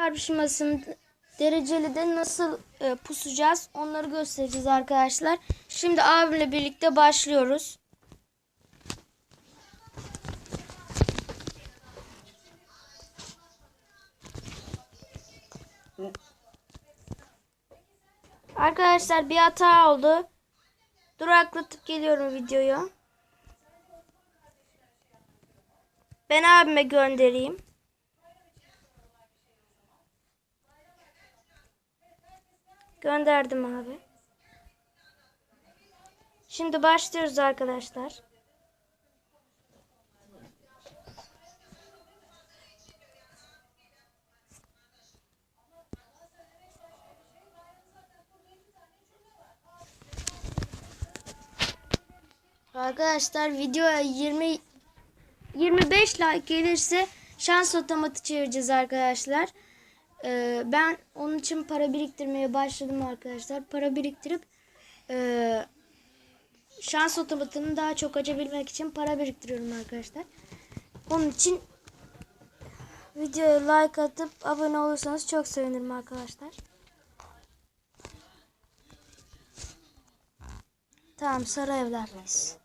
çarpışmasını dereceli de nasıl e, pusacağız onları göstereceğiz arkadaşlar. Şimdi abimle birlikte başlıyoruz. Arkadaşlar bir hata oldu. Duraklatıp geliyorum videoyu. Ben abime göndereyim. Gönderdim abi. Şimdi başlıyoruz arkadaşlar. Arkadaşlar videoya 20 25 like gelirse şans otomatı çevireceğiz arkadaşlar. Ee, ben onun için para biriktirmeye başladım arkadaşlar. Para biriktirip e, şans otomatını daha çok açabilmek için para biriktiriyorum arkadaşlar. Onun için videoya like atıp abone olursanız çok sevinirim arkadaşlar. Tamam sarı evlerdeyiz.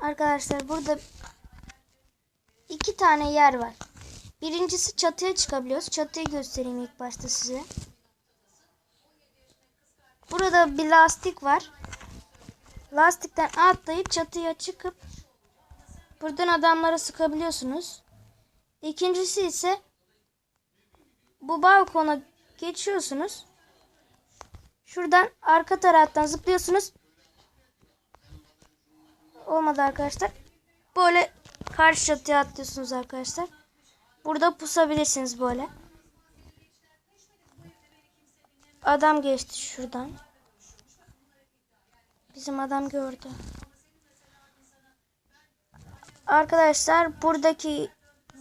Arkadaşlar burada iki tane yer var. Birincisi çatıya çıkabiliyoruz. Çatıyı göstereyim ilk başta size. Burada bir lastik var. Lastikten atlayıp çatıya çıkıp buradan adamlara sıkabiliyorsunuz. İkincisi ise bu balkona geçiyorsunuz. Şuradan arka taraftan zıplıyorsunuz. Olmadı arkadaşlar. Böyle karşı çatıya atlıyorsunuz arkadaşlar. Burada pusabilirsiniz böyle. Adam geçti şuradan. Bizim adam gördü. Arkadaşlar buradaki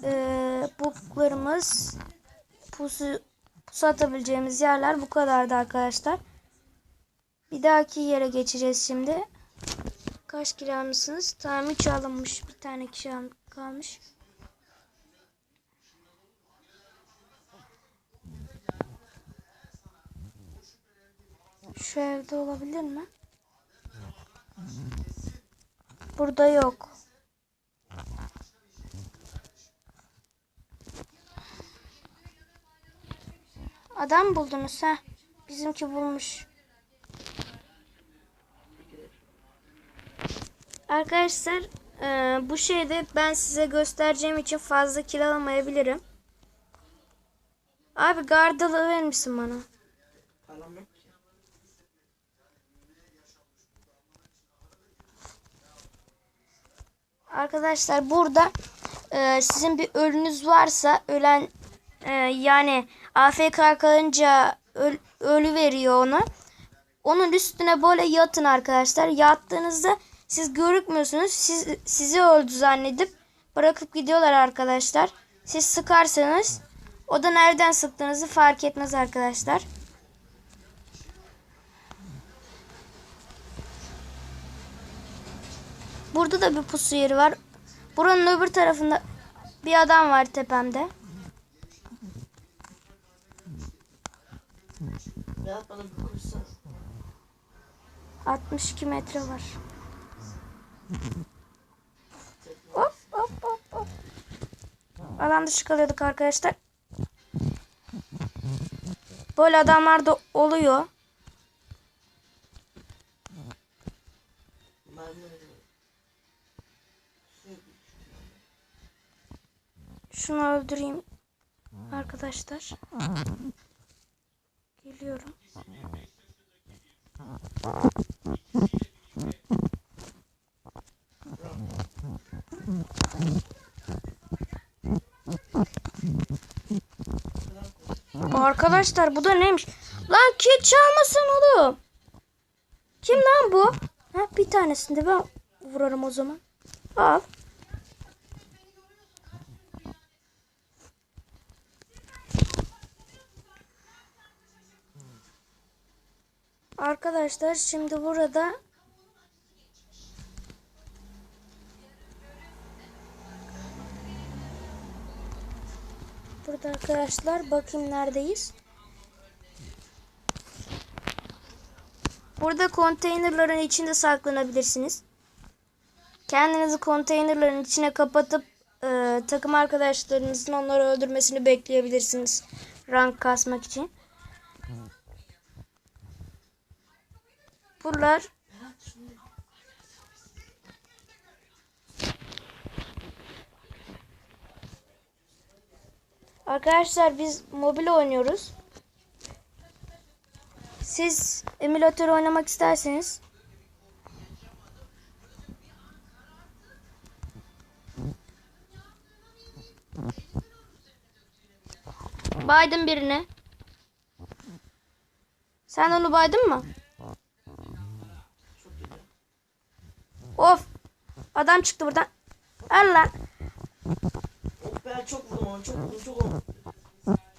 e, buklarımız pusu, pusu atabileceğimiz yerler bu kadardı arkadaşlar. Bir dahaki yere geçeceğiz şimdi. Kaç kilo almışsınız? Tamam 3 alınmış. Bir tane kişi al- kalmış. Şu evde olabilir mi? Burada yok. Adam buldunuz ha? Bizimki bulmuş. Arkadaşlar e, bu şeyde ben size göstereceğim için fazla kiralamayabilirim. Abi gardalı verir misin bana? Arkadaşlar burada e, sizin bir ölünüz varsa ölen e, yani AFK kalınca öl, ölü veriyor onu. Onun üstüne böyle yatın arkadaşlar. Yattığınızda siz görükmüyorsunuz. Siz, sizi öldü zannedip bırakıp gidiyorlar arkadaşlar. Siz sıkarsanız o da nereden sıktığınızı fark etmez arkadaşlar. Burada da bir pusu yeri var. Buranın öbür tarafında bir adam var tepemde. Berat bana bir kursa. 62 metre var. Hop hop hop hop. Alan dışı kalıyorduk arkadaşlar. Böyle adamlar da oluyor. Şunu öldüreyim. Arkadaşlar. Geliyorum. Arkadaşlar bu da neymiş? Lan kit çalmasın oğlum. Kim lan bu? Ha, bir tanesini de ben vurarım o zaman. Al. Arkadaşlar şimdi burada Burada arkadaşlar bakayım neredeyiz. Burada konteynerların içinde saklanabilirsiniz. Kendinizi konteynerların içine kapatıp e, takım arkadaşlarınızın onları öldürmesini bekleyebilirsiniz. Rank kasmak için. Buralar Arkadaşlar biz mobil oynuyoruz. Siz emülatör oynamak isterseniz Baydım birine. Sen onu baydın mı? Of. Adam çıktı buradan. Al lan. Be çok vurdum onu çok vurdum çok vurdum.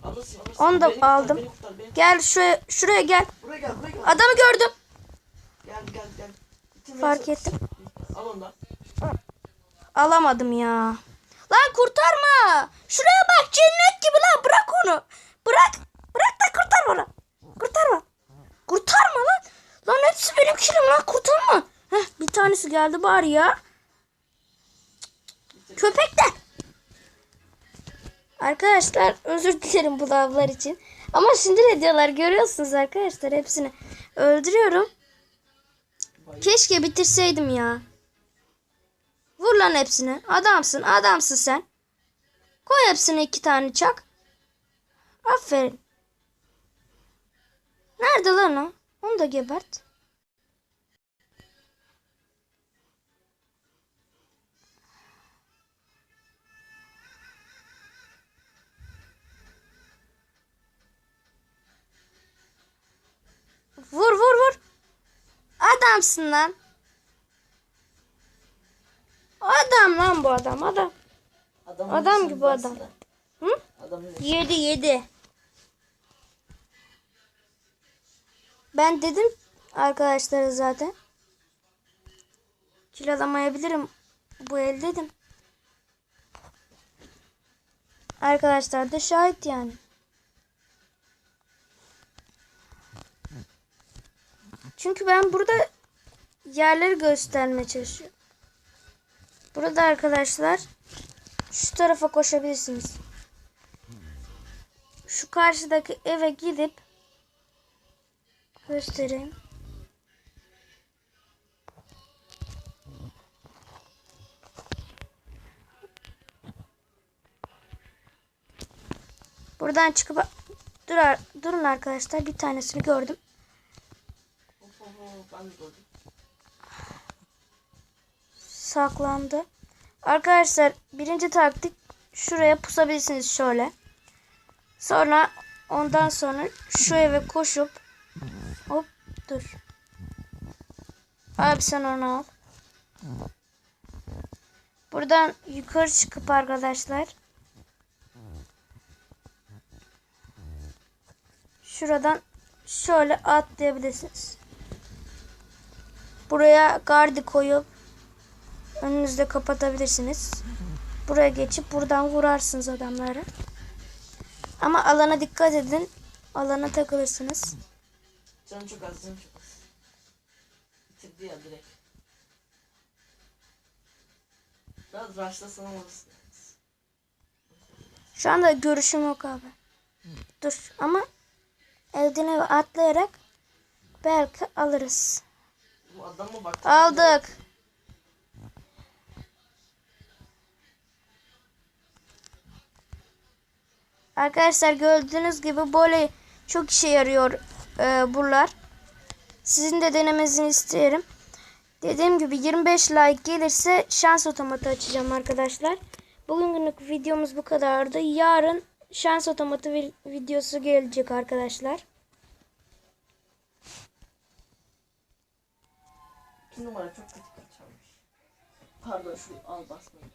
Alırsın alırsın. Onu da Beni kurtar, aldım. Beni kurtar, beni Gel şuraya, şuraya gel. Buraya gel buraya gel. Adamı gördüm. Gel gel gel. Bitirmeye Fark çalış. ettim. Al ondan. Alamadım ya. Lan kurtarma. Şuraya bak cennet gibi lan bırak onu. Bırak. Bırak da kurtar bana. Kurtarma. Kurtarma lan. Lan hepsi benim kilim lan kurtarma. Heh, bir tanesi geldi bari ya. Köpekler. Arkadaşlar özür dilerim bu lavlar için. Ama sinir ediyorlar görüyorsunuz arkadaşlar hepsini. Öldürüyorum. Keşke bitirseydim ya. Vur lan hepsini. Adamsın, adamsın sen. Koy hepsine iki tane çak. Aferin. Nerede lan o? Onu da gebert. Adamsın lan. Adam lan bu adam adam. Adam, Adam gibi varsın adam. da. Hı? Adam öyle. Yedi yedi. Ben dedim arkadaşlara zaten. Kil alamayabilirim. Bu el dedim. Arkadaşlar da şahit yani. Çünkü ben burada yerleri göstermeye çalışıyorum. Burada arkadaşlar şu tarafa koşabilirsiniz. Şu karşıdaki eve gidip göstereyim. Buradan çıkıp dur durun arkadaşlar bir tanesini gördüm. Saklandı. Arkadaşlar birinci taktik şuraya pusabilirsiniz şöyle. Sonra ondan sonra şu eve koşup hop dur. Abi sen onu al. Buradan yukarı çıkıp arkadaşlar şuradan şöyle atlayabilirsiniz. Buraya gardi koyup önünüzde kapatabilirsiniz. Buraya geçip buradan vurarsınız adamları. Ama alana dikkat edin. Alana takılırsınız. Canım çok az canım çok az. Bitirdi ya direkt. Biraz orası. Şu anda görüşüm yok abi. Dur ama evden eve atlayarak belki alırız. Bu adama bak. Aldık. Arkadaşlar gördüğünüz gibi böyle çok işe yarıyor e, buralar. Sizin de denemenizi isterim. Dediğim gibi 25 like gelirse şans otomatı açacağım arkadaşlar. Bugünlük videomuz bu kadardı. Yarın şans otomatı vi- videosu gelecek arkadaşlar. İki numara çok kötü kaçarmış. Pardon şu al basmayın.